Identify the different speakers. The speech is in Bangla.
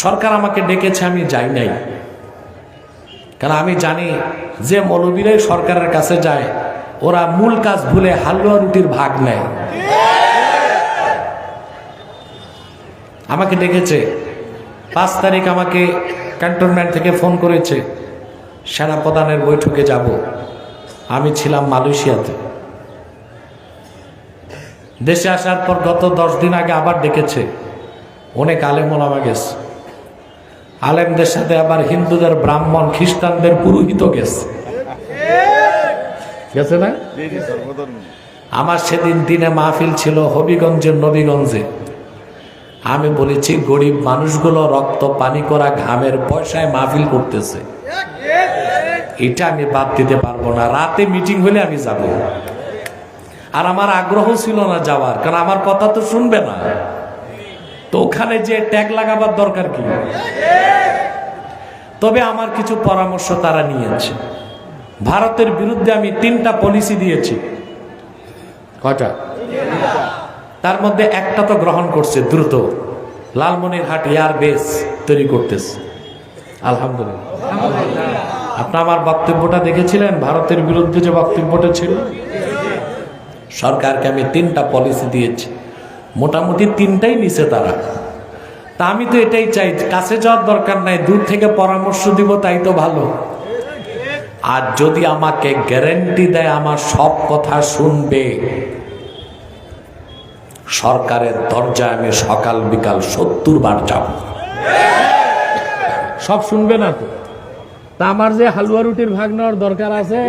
Speaker 1: সরকার আমাকে ডেকেছে, আমি যাই নাই। কারণ আমি জানি যে মৌলবীরাই সরকারের কাছে যায়, ওরা মূল কাজ ভুলে হালুয়া রুটির ভাগ নেয়। আমাকে ডেকেছে, পাঁচ তারিখ আমাকে ক্যান্টনমেন্ট থেকে ফোন করেছে, সেনাপ্রধানের বৈঠকে যাব। আমি ছিলাম মালয়েশিয়াতে। দেশে আসার পর গত দশ দিন আগে আবার ডেকেছে। অনেক আলেম ওলামা গেছে। আলেমদের সাথে আবার হিন্দুদের, ব্রাহ্মণ, খ্রিস্টানদের পুরোহিত গেছে। গেছে না? আমার সেদিন দিনে মাহফিল ছিল হবিগঞ্জের নবীগঞ্জে। আমি বলেছি, গরিব মানুষগুলো রক্ত, পানি করা, ঘামের পয়সায় মাহফিল করতেছে। এটা আমি বাদ দিতে পারব না। রাতে মিটিং হলে আমি যাব। আর আমার আগ্রহ ছিল না যাওয়ার, কারণ আমার কথা তো শুনবে না। তো ওখানে যে ট্যাগ লাগাবার দরকার কি? তবে আমার কিছু পরামর্শ তারা নিয়েছে। ভারতের বিরুদ্ধে আমি তিনটা পলিসি দিয়েছি। কয়টা? তার মধ্যে একটা তো গ্রহণ করছে দ্রুত। লালমনিরহাট এয়ার বেস তৈরি করতেছে। আলহামদুলিল্লাহ। আপনি আমার বক্তব্যটা দেখেছিলেন? ভারতের বিরুদ্ধে যে বক্তব্যটা ছিল? সরকারকে আমি তিনটা পলিসি দিয়েছি। মোটামুটি তিনটাই নিছে তারা। তা আমি তো এটাই চাই, কাছে যাওয়ার দরকার নাই, দূর থেকে পরামর্শ দিব, তাই তো ভালো। আর যদি আমাকে গ্যারেন্টি দেয়, আমার সব কথা শুনবে। সরকারের দরজায় আমি সকাল বিকাল সত্তর বার যাব। সব শুনবে না তো? তা আমার যে হালুয়া রুটির ভাগ নেওয়ার দরকার আছে?